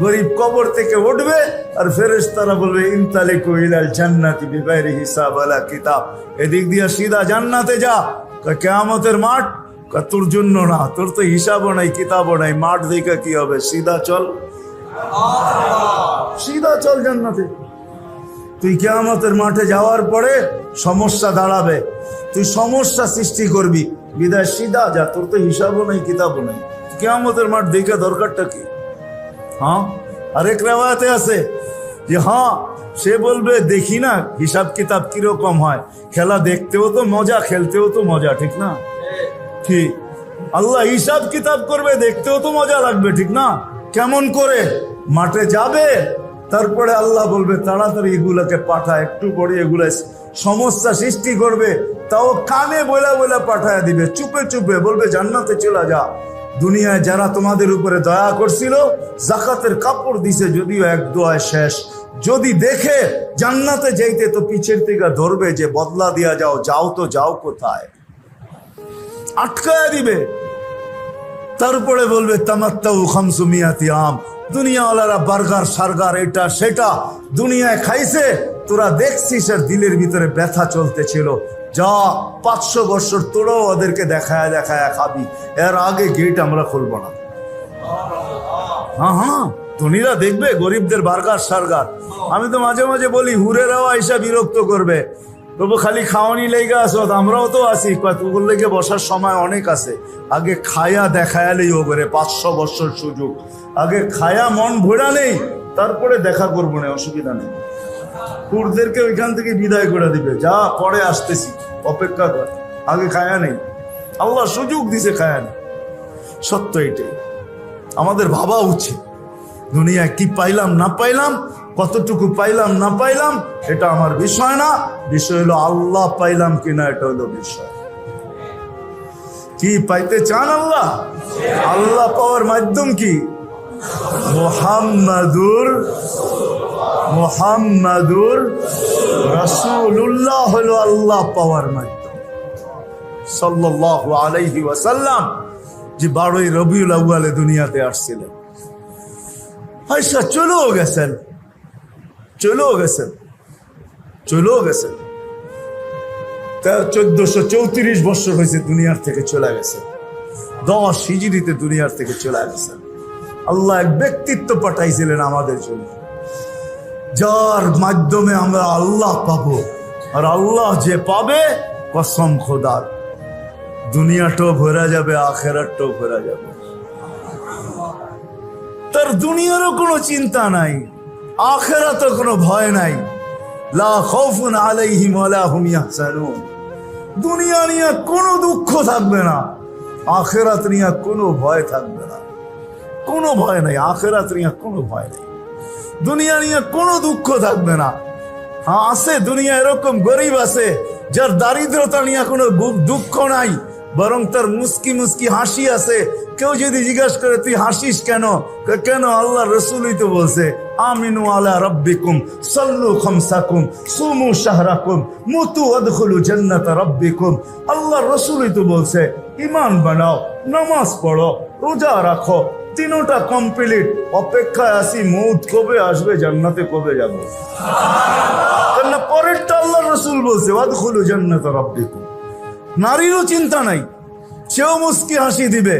গরিব কবর থেকে উঠবে আর ফেরেস তারা বলবে ইনতালে কইলাল জান্নাতি বিবাইরে হিসাব আলা কিতাব। এদিক দিয়ে সিধা জান্নাতে যা কয়, কেয়ামতের মাঠ? তোর জন্য না তোর তো হিসাবও নাই কিতাবও নাই। মাঠ দেখে কি হবে? সিধা চল। সিধা চল জান্নাতে। তুই কেয়ামতের মাঠে যাওয়ার পরে সমস্যা দাঁড়াবে। তুই সমস্যা সৃষ্টি করবি। বিদায় সিধা যা তোর তো হিসাবও নাই কিতাবও নাই। কেয়ামতের মাঠ দেখে দরকারটা কি? হ্যাঁ? আরেক রেওয়াতে আছে যে হ্যাঁ সে বলবে, দেখি না, হিসাব কিতাব কীরকম হয়। খেলা দেখতেও তো মজা, খেলতেও তো মজা, ঠিক না? ঠিক। আল্লাহ হিসাব কিতাব করবে, দেখতেও তো মজা লাগবে, ঠিক না? কেমন করে? মাঠে যাবে, তারপরে আল্লাহ বলবে, তাড়াতাড়ি এগুলাকে পাঠা, একটু পরে এগুলা সমস্যা সৃষ্টি করবে। তাও কানে বলে বলে পাঠায় দিবে, চুপে চুপে বলবে, জান্নাতে চলে যা। দুনিয়ায় যারা তোমাদের উপরে দয়া করছিল, জাকাতের কাপড় দিছে যদিও এক দোয়ায় শেষ। যদি দেখে জান্নাতে যাইতে তো পিছের থেকে ধরবে যে বদলা দিয়া যাও যাও তো যাও কোথায়? আটকায় দিবে। তারপরে বলবে, তামাত্তাউ আম। দুনিয়াওয়ালারা বার্গার, সার্গার, এটা, সেটা দুনিয়ায় খাইছে তোরা দেখছিস আর দিলের ভিতরে ব্যথা চলতেছিল। যা পাঁচশো বছর তোরাও ওদেরকে দেখায় দেখায় খাবি। এর আগে গেট আমরা খুলবো না। হ্যাঁ হ্যাঁ ধনীরা দেখবে, গরিবদের বার্গার সার্গার। আমি তো মাঝে মাঝে বলি হুরেরাও এসে বিরক্ত করবে। তবু খালি খাওয়ানি লেগে আসো আমরাও তো আসি কতগুলো লেগে বসার সময় অনেক আছে। আগে খায়া দেখায়ালেই ও করে পাঁচশো বছর সুযোগ। আগে খায়া মন ভোড়া নেই, তারপরে দেখা করব না, অসুবিধা নেই। হুরদেরকে ওইখান থেকে বিদায় করে দিবে। যা পরে আসতেছি, অপেক্ষা কর। আগে খায়া নেই। আল্লাহ সুযোগ দিছে খায়া নেই। সত্য এটাই। আমাদের ভাবা উচিত। দুনিয়ায় কি পাইলাম, না পাইলাম, কতটুকু পাইলাম, না পাইলাম, এটা আমার বিষয় না। বিষয় হলো আল্লাহ পাইলাম কিনা, এটা হলো বিষয়। কি পাইতে চান আল্লাহ? আল্লাহ পাওয়ার মাধ্যম কি? মোহাম্মদুর মোহাম্মদুর রসুল্লাহ হলো আল্লাহ পাওয়ার মাধ্যম। সাল্লাল্লাহু আলাইহি ওয়াসাল্লাম যে বারোই রবিউল দুনিয়াতে আসছিলেন। চলেও গেছেন। চলেও গেছেন। চলেও গেছেন। চোদ্দশো চৌত্রিশ বছর হয়েছে দুনিয়ার থেকে চলে গেছে দশ হিজড়িতে দুনিয়ার থেকে চলে গেছেন। আল্লাহ এক ব্যক্তিত্ব পাঠাইছিলেন আমাদের জন্য। যার মাধ্যমে আমরা আল্লাহ পাব। আর আল্লাহ যে পাবে, কসম খোদার। দুনিয়াটাও ভরা যাবে, আখেরাটাও ভরা যাবে। তার দুনিয়ারও কোনো চিন্তা নাই আখেরাতে কোনো ভয় নাই। লা দুনিয়া নিয়ে কোনো দুঃখ থাকবে না, আখেরাত নিয়ে কোনো ভয় থাকবে না। কোনো ভয় নাই, আখেরাত নিয়ে কোনো ভয় নেই। দুনিয়া নিয়ে কোনো দুঃখ থাকবে না। হ্যাঁ আছে, দুনিয়া এরকম গরিব আছে, যার দারিদ্রতা নিয়ে কোনো দুঃখ নাই, বরং তার মুস্কি মুস্কি হাসি আছে। কেউ যদি জিজ্ঞাসা করে, তুই হাসিস কেন? কেন আল্লাহ রসুলই তো বলছে, আমিনু আলা রব্বিকুম, সাল্লু খামসাকুম, সুমু শাহরাকুম, মুতু আদখুলু জান্নাত রব্বিকুম। আল্লাহ রসুলই তো বলছে ইমান বানাও, নামাজ পড়ো, রোজা রাখো তিনোটা কমপ্লিট অপেক্ষায় আসি মৌত কবে আসবে, জান্নাতে কবে যাব? কেননা পরেরটা আল্লাহ রসুল বলছে, ওয়াদখুলু জান্নাত রাব্বিকুম। নারীরও চিন্তা নাই, সেও মুস্কি হাসি দিবে।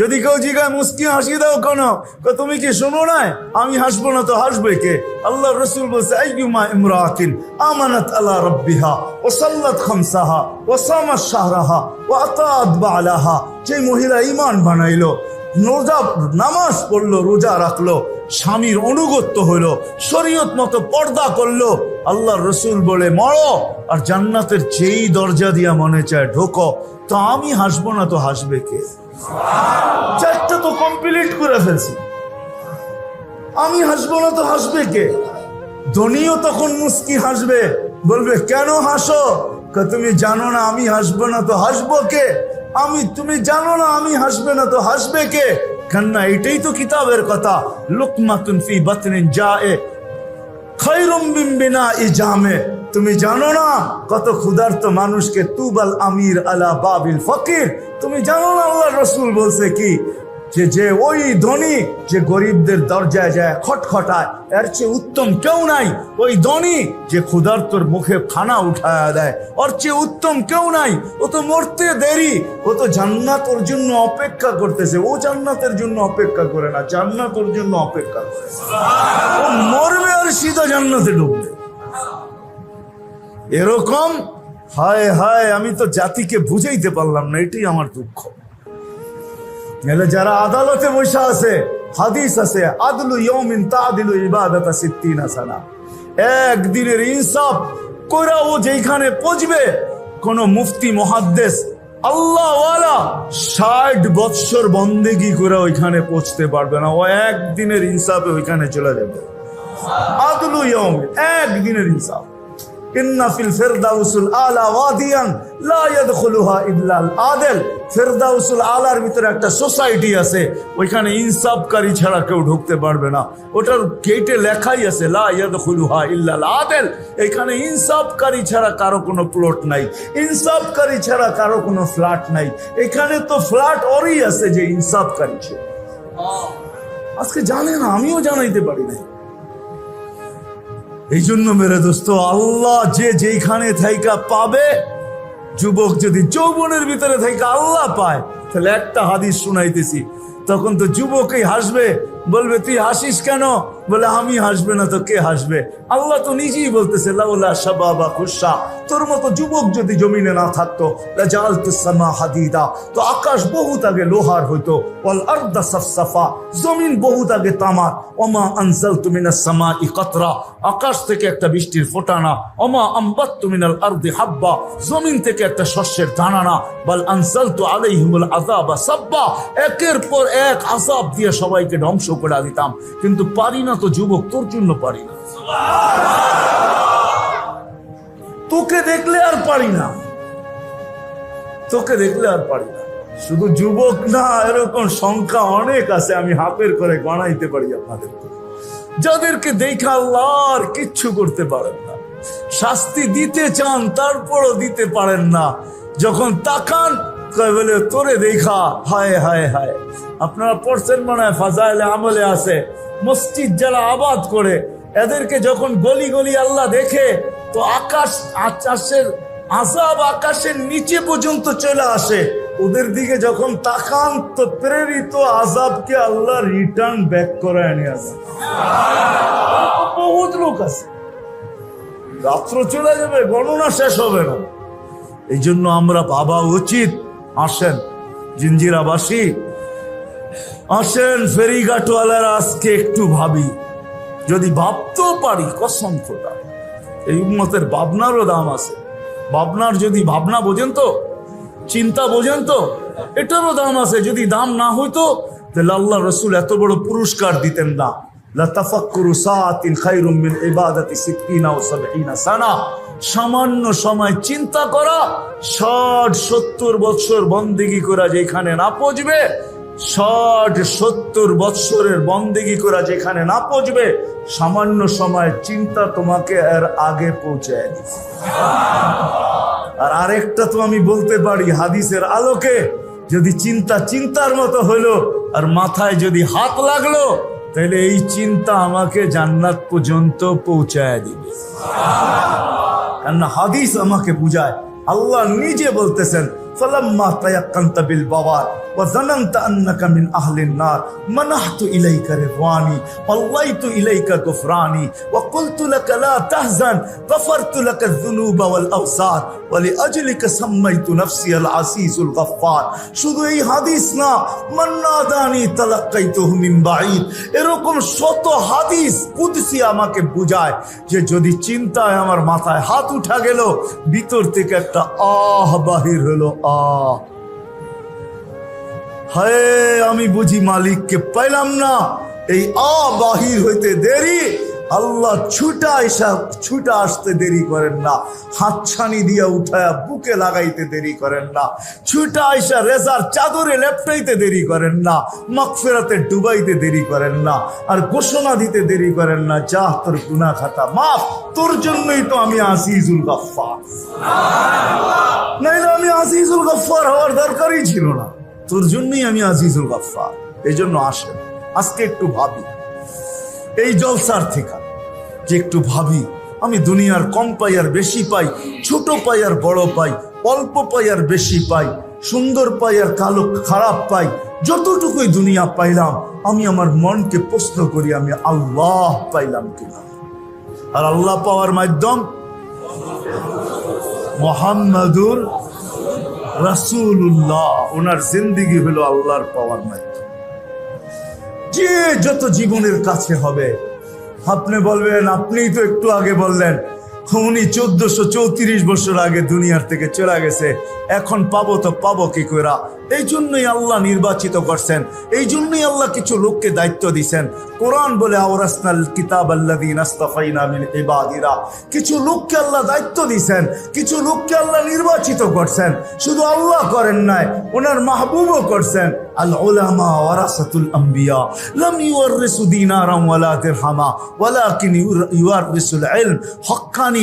যদি কেউ জিগায়, মুস্কি হাসি দাও কেন? তুমি কি শোনো না আমি হাসবো না তো হাসবে কে? আল্লাহ রসুল বলছে, আইয়ুমা ইমরাতিন আমানাত আলা রাব্বিহা ও সাল্লাত খামসাহা ও সামাত শাহরাহা ও আতাত বালাহা। যে মহিলা ইমান বানাইলো রোজা নামাজ পড়ল, রোজা রাখল, স্বামীর অনুগত্য হলো শরীয়ত মতো পর্দা করল। আল্লাহ রসুল বলে, মরো আর জান্নাতের যেই দরজা দিয়া মনে চায় ঢোকো, তো আমি হাসবো না তো হাসবে কে? চারটা তো কমপ্লিট করে ফেলছি। আমি হাসবো না তো হাসবে কে? ধনীও তখন মুস্কি হাসবে, বলবে, কেন হাসো? তুমি জানো না আমি হাসবো না তো হাসবো কে? আমি, তুমি জানো না, আমি হাসবে না, তো হাসবে কে? কান্না, এটাই তো কিতাবের কথা। লুকমাতুন ফি বাতনিন জায়ে খৈরুম বিম্বিনা ইজামে তুমি জানো না, কত ক্ষুধার্ত মানুষকে তুবাল আমির আলা বাবিল ফকির। তুমি জানো না আল্লাহ রসুল বলছে কি? যে যে ওই ধনী যে গরিবদের দরজায় যায় খটখটায়, এর চেয়ে উত্তম কেউ নাই। ওই ধনী যে ক্ষুধার্তর মুখে খানা উঠায় দেয়, ওর চেয়ে উত্তম কেউ নাই। ও তো মরতে দেরি, ও তো জান্নাত ওর জন্য অপেক্ষা করতেছে। ও জান্নাতের জন্য অপেক্ষা করে না, জান্নাত ওর জন্য অপেক্ষা করে। ও মরবে আর সিধা জান্নাতে ঢুকবে এরকম, হায় হায়, আমি তো জাতিকে বুঝাইতে পারলাম না, এটাই আমার দুঃখ। এলে যারা আদালতে বসে আছে, হাদিস আছে, আদলু ইয়মিন তাদিলু ইবাদাতা সিত্তিনা সানা। একদিনের ইনসাফ কইরা ও যেখানে পৌঁছবে, কোন মুফতি মহাদ্দেশ আল্লাহ ওয়ালা ষাট বৎসর বন্দেগি করে ওইখানে পৌঁছতে পারবে না। ও একদিনের ইনসাফে ওইখানে চলে যাবে। আদলু ইয়মিন একদিনের ইনসাফ। ইন্না ফিল ফিরদাউসুল আলা ওয়াদিয়ান লা ইয়াদখুলুহা ইল্লা আল আদেল ফিরদাউসুল আলার ভিতরে একটা সোসাইটি আছে। ওইখানে ইনসাফকারী ছাড়া কেউ ঢুকতে পারবে না। ওটার গেটে লেখাই আছে, লা ইয়াদখুলুহা ইল্লা আল আদেল এখানে ইনসাফকারী ছাড়া কারও কোনো প্লট নাই। ইনসাফকারী ছাড়া কারও কোনো ফ্ল্যাট নাই। এখানে তো ফ্ল্যাট ওরই আছে যে ইনসাফকারী ছিল আজকে জানে না, আমিও জানাইতে পারি নাই। এই জন্য মেরে দোস্ত, আল্লাহ যে যেখানে থাইকা পাবে, যুবক যদি যৌবনের ভিতরে থাইকা আল্লাহ পায়, তাহলে একটা হাদিস শুনাইতেছি। তখন তো যুবকই হাসবে, বলবে, তুই হাসিস কেন? বলে, আমি হাসবে না তো কে হাসবে? আল্লাহ তো নিজেই বলতেছে তোর মতো যুবক যদি জমিনে না থাকতো সামা হাদিদা। তো আকাশ বহুত আগে লোহার হইতো জমিন বহুত আগে তামার। ওমা আনজালতু মিনাস সামাই কাতরা, আকাশ থেকে একটা বৃষ্টির ফোটানা, ওমা আম্বাত্তু মিনাল আরদি হাব্বা, জমিন থেকে একটা শস্যের দানা না বল আনজালতু আলাইহিমুল আযাবা সাব্বা। একের পর এক আযাব দিয়ে সবাইকে ধ্বংস করে দিতাম। কিন্তু পারি না তো যুবক তোর জন্য পারি না। তোকে দেখলে আর পারি না। তোকে দেখলে আর পারি না। শুধু যুবক না, এরকম সংখ্যা অনেক আছে, আমি হাতের করে গণাইতে পারি আপনাদেরকে। যাদেরকে দেখা আল্লাহ আর কিচ্ছু করতে পারেন না। শাস্তি দিতে চান, তারপরও দিতে পারেন না। যখন তাকান কয় বলে, তোরে দেখা, হায় হায় হায়। আপনারা পড়ছেন মনে হয় ফাজাইলে আমলে আছে। মসজিদ যারা আবাদ করে, এদেরকে যখন গলি গলি আল্লাহ দেখে, তো আকাশ, আকাশের আজাব আকাশের নিচে পর্যন্ত চলে আসে। ওদের দিকে যখন তাকান, তো প্রেরিত আজাবকে আল্লাহ রিটার্ন ব্যাক করে আনে আসে। বহুত লোক আছে। রাত্র চলে যাবে, গণনা শেষ হবে না। এই জন্য আমরা ভাবা উচিত আসেন, জিঞ্জিরাবাসী। আসেন, ফেরিঘাটওয়ালারা আজকে একটু ভাবি। যদি ভাবতেও পারি, কসম খোদা এই উন্মতের ভাবনারও দাম আছে। ভাবনার যদি ভাবনা বোঝেন তো, চিন্তা বোঝেন তো, এটারও দাম আছে। যদি দাম না হইতো, তাহলে আল্লাহ রসুল এত বড় পুরস্কার দিতেন না। লাতাফাক্কুরু সাআতিন খায়রুম মিন ইবাদাতি সিত্তিনা ওয়া সাবঈনা সানা। সামান্য সময় চিন্তা করা, ষাট সত্তর বৎসর বন্দেগি করা যেখানে না পচবে ষাট সত্তর বৎসরের বন্দেগি করা যেখানে না পচবে সামান্য সময় চিন্তা তোমাকে এর আগে পৌঁছায় আর আরেকটা তো আমি বলতে পারি হাদিসের আলোকে, যদি চিন্তা চিন্তার মতো হলো, আর মাথায় যদি হাত লাগল তাহলে এই চিন্তা আমাকে জান্নাত পর্যন্ত পৌঁছায় দিবে। কেননা হাদিস আমাকে বুঝায়। আল্লাহ নিজে বলতেছেন فلما تيقنت بالبوار وظننت انك من اهل النار منحت اليك رضواني والليت اليك غفراني وقلت لك لا تحزن غفرت لك الذنوب والاوسار ولاجلك سميت نفسي العزيز الغفار শুধু এই হাদিস না মান্নাদানি তালাক্কাইতুহু মিন বাঈদ এরকম শত হাদিস কুদসি আমাকে বুঝায় যে যদি চিন্তায় আমার মাথায় হাত উঠা গেল ভিতর থেকে একটা আহ বাহির হলো আহ হায়, আমি বুঝি মালিককে পাইলাম না। এই আ বাহির হইতে দেরি। আল্লাহ ছুটা এসা, ছুটা আসতে দেরি করেন না। হাতছানি দিয়া উঠায়া বুকে লাগাইতে দেরি করেন না। ছুটা আইসা রেজার চাদরে লেপটাইতে দেরি করেন না। মকফেরাতে ডুবাইতে দেরি করেন না। আর ঘোষণা দিতে দেরি করেন না, যা তোর গুনা খাতা, মাফ। তোর জন্যই তো আমি আসিজুল গফফার। নাইলে আমি আজিজুল গফফার হওয়ার দরকারই ছিল না। তোর জন্যই আমি আজিজুল গফফার। এই জন্য আসেন আজকে একটু ভাবি। এই জলসার থেকে যে একটু ভাবি, আমি দুনিয়ার কম পাই আর বেশি পাই, ছোট পাই আর বড় পাই, অল্প পাই আর বেশি পাই, সুন্দর পাই আর কালো খারাপ পাই, যতটুকুই দুনিয়া পাইলাম, আমি আমার মনকে প্রশ্ন করি, আমি আল্লাহ পাইলাম কিনা? আর আল্লাহ পাওয়ার মাধ্যম? মোহাম্মদুর রাসুল্লাহ ওনার জিন্দিগি হলো আল্লাহর পাওয়ার মাধ্যম। যে যত জীবনের কাছে হবে, আপনি বলবেন, আপনিই তো একটু আগে বললেন, উনি চোদ্দশো চৌত্রিশ বছর আগে দুনিয়ার থেকে চলে গেছে, এখন পাবো তো পাবো কি করা এই জন্যই আল্লাহ নির্বাচিত করছেন। এই জন্যই আল্লাহ কিছু লোককে দায়িত্ব দিছেন। কোরআন বলে কিছু লোককে আল্লাহ দায়িত্ব দিছেন, কিছু লোককে আল্লাহ নির্বাচিত করছেন। শুধু আল্লাহ করেন নাই, ওনার মাহবুবও করছেন। আল উলামা ওয়ারাসাতুল হক্কানি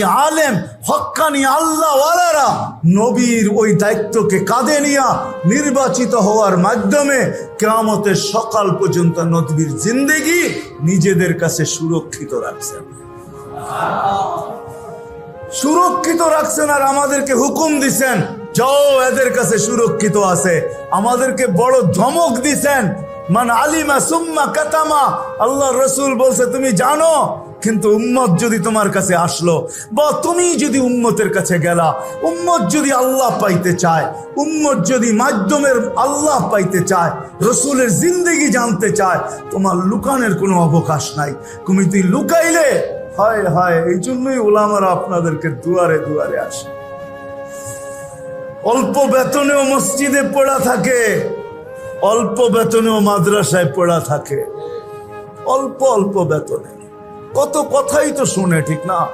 হক্কানি আল্লাহ নবীর ওই দায়িত্বকে নিয়া নির্বাচিত হওয়ার মাধ্যমে কেয়ামতের সকাল পর্যন্ত নদীর জিন্দেগি নিজেদের কাছে সুরক্ষিত রাখছেন। সুরক্ষিত রাখছেন আর আমাদেরকে হুকুম দিছেন, যাও এদের কাছে সুরক্ষিত আছে। আমাদেরকে বড় ধমক দিছেন, মান আলিমা সুম্মা কাতামা আল্লাহ রসুল বলছে, তুমি জানো কিন্তু উম্মত যদি তোমার কাছে আসলো, বা তুমি যদি উম্মতের কাছে গেলা, উম্মত যদি আল্লাহ পাইতে চায়, উম্মত যদি মাধ্যমের আল্লাহ পাইতে চায়, রসুলের জিন্দগি জানতে চায়, তোমার লুকানের কোনো অবকাশ নাই। তুমি তুই লুকাইলে, হয় হয়, এই জন্যই ওলামারা আপনাদেরকে দুয়ারে দুয়ারে আসে। অল্প বেতনেও মসজিদে পড়া থাকে, অল্প বেতনেও মাদ্রাসায় পড়া থাকে, অল্প অল্প বেতনে। কত কথাই তো শুনে, ঠিক না?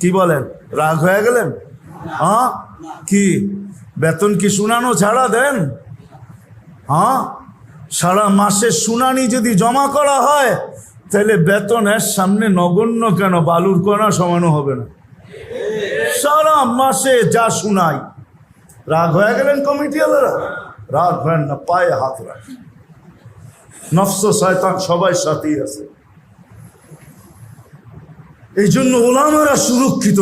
কি বলেন, রাগ হয়ে গেলেন? হ্যাঁ? কি? বেতন কি শুনানো ছাড়া দেন? হ্যাঁ? সারা মাসের শুনানি যদি জমা করা হয়, তাহলে বেতনের সামনে নগণ্য কেন? বালুর কণা সমানো হবে না। সারা মাসে যা শুনাই। রাগ হয়ে গেলেন কমিটি আলারা? রাগ হয় না, পায়ে হাত রাখ নফস শয়তান সবাই সাথেই আছে। এই জন্য ওলামারা সুরক্ষিত।